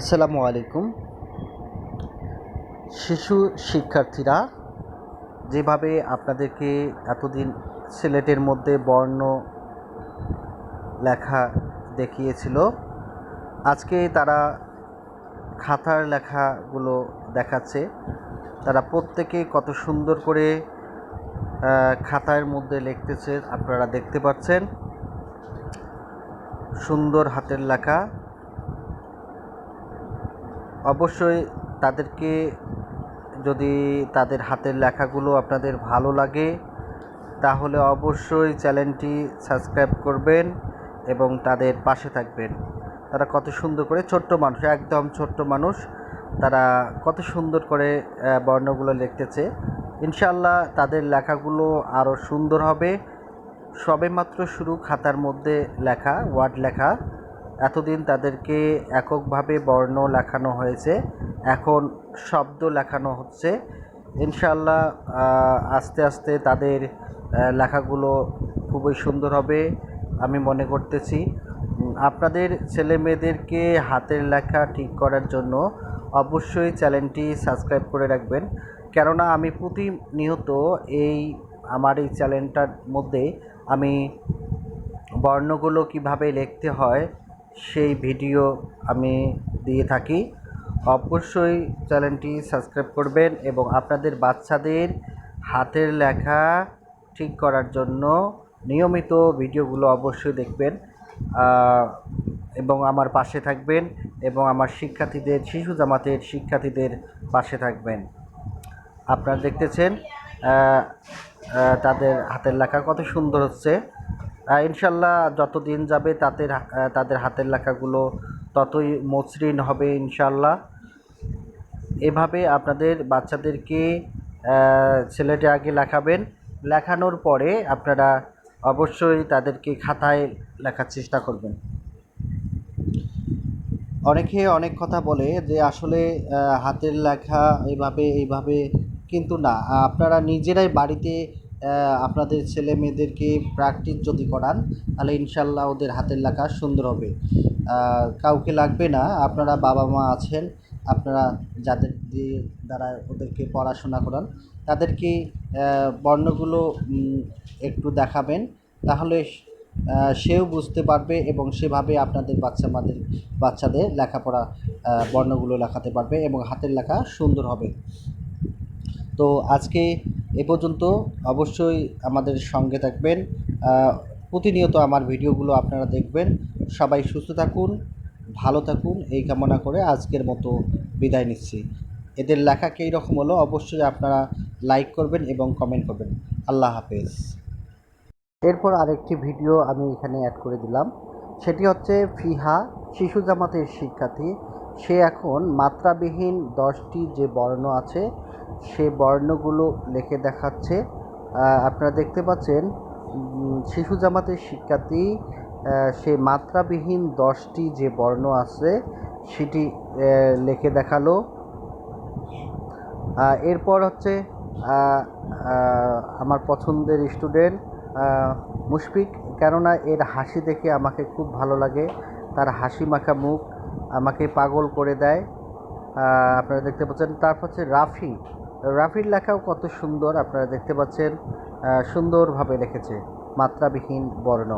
আসসালামু আলাইকুম। শিশু শিক্ষার্থীরা, যেভাবে আপনাদেরকে এতদিন সিলেটের মধ্যে বর্ণ লেখা দেখিয়েছিল, আজকে তারা খাতার লেখাগুলো দেখাচ্ছে। তারা প্রত্যেকে কত সুন্দর করে খাতার মধ্যে লিখতেছে, আপনারা দেখতে পাচ্ছেন। সুন্দর হাতের লেখা। অবশ্যই তাদেরকে যদি তাদের হাতের লেখাগুলো আপনাদের ভালো লাগে, তাহলে অবশ্যই চ্যানেলটি সাবস্ক্রাইব করবেন এবং তাদের পাশে থাকবেন। তারা কত সুন্দর করে ছোট্ট মানুষ, একদম ছোট্ট মানুষ, তারা কত সুন্দর করে বর্ণগুলো লিখতেছে। ইনশাল্লাহ তাদের লেখাগুলো আরও সুন্দর হবে। সবেমাত্র শুরু খাতার মধ্যে লেখা, ওয়ার্ড লেখা। এতদিন তাদেরকে এককভাবে বর্ণ লেখানো হয়েছে। এখন শব্দ লেখানো হচ্ছে। ইনশাল্লাহ আস্তে আস্তে তাদের লেখাগুলো খুবই সুন্দর হবে আমি মনে করতেছি। আপনাদের ছেলে মেয়েদেরকে হাতের লেখা ঠিক করার জন্য অবশ্যই চ্যানেলটি সাবস্ক্রাইব করে রাখবেন। কেননা আমি প্রতিনিয়ত এই, আমার এই চ্যানেলটার মধ্যে আমি বর্ণগুলো কীভাবে লিখতে হয় সেই ভিডিও আমি দিয়ে থাকি। অবশ্যই চ্যানেলটি সাবস্ক্রাইব করবেন এবং আপনাদের বাচ্চাদের হাতের লেখা ঠিক করার জন্য নিয়মিত ভিডিওগুলো অবশ্যই দেখবেন এবং আমার পাশে থাকবেন এবং আমার শিক্ষার্থীদের, শিশু জামাতের শিক্ষার্থীদের পাশে থাকবেন। আপনারা দেখতেছেন তাদের হাতের লেখা কত সুন্দর হচ্ছে। ইনশাল্লাহ যত দিন যাবে তাদের তাদের হাতের লেখাগুলো ততই মসৃণ হবে ইনশাল্লাহ। এভাবে আপনাদের বাচ্চাদেরকে ছেলেটি আগে লেখাবেন। লেখানোর পরে আপনারা অবশ্যই তাদেরকে খাতায় লেখার চেষ্টা করবেন। অনেকে অনেক কথা বলে যে আসলে হাতের লেখা এইভাবে এইভাবে কিন্তু না। আপনারা নিজেরাই বাড়িতে আপনাদের ছেলে মেয়েদেরকে প্র্যাকটিস যদি করান, তাহলে ইনশাল্লাহ ওদের হাতের লেখা সুন্দর হবে। কাউকে লাগবে না, আপনারা বাবা মা আছেন, আপনারা যাদের দিয়ে দ্বারা ওদেরকে পড়াশোনা করান, তাদেরকে বর্ণগুলো একটু দেখাবেন, তাহলে সেও বুঝতে পারবে এবং সেভাবে আপনাদের বাচ্চা মাদের, বাচ্চাদের লেখাপড়া বর্ণগুলো লেখাতে পারবে এবং হাতের লেখা সুন্দর হবে। তো আজকে এ পর্যন্ত অবশ্যই আমাদের সঙ্গে থাকবেন। প্রতিনিয়ত আমার ভিডিওগুলো আপনারা দেখবেন। সবাই সুস্থ থাকুন, ভালো থাকুন, এই কামনা করে আজকের মতো বিদায় নিচ্ছি। এদের লেখা কী রকম হলো অবশ্যই আপনারা লাইক করবেন এবং কমেন্ট করবেন। আল্লাহ হাফেজ। এরপর আরেকটি ভিডিও আমি এখানে অ্যাড করে দিলাম। সেটি হচ্ছে ফিহা, শিশু জামাতের শিক্ষার্থী। সে এখন মাত্রাবিহীন দশটি যে বর্ণ আছে সে বর্ণগুলো লিখে দেখাচ্ছে। আপনারা দেখতে পাচ্ছেন শিশু জামাতের শিক্ষার্থী সে মাত্রাবিহীন দশটি যে বর্ণ আছে, সেটি লিখে দেখাল। এরপর হচ্ছে আমার পছন্দের স্টুডেন্ট মুশফিক। কেননা এর হাসি দেখে আমাকে খুব ভালো লাগে। তার হাসি মাখা মুখ আমাকে পাগল করে দেয়। আপনারা দেখতে পাচ্ছেন, তারপর হচ্ছে রাফি। রাফির লেখাও কত সুন্দর আপনারা দেখতে পাচ্ছেন সুন্দরভাবে লিখেছে। মাত্রাবিহীন বর্ণ।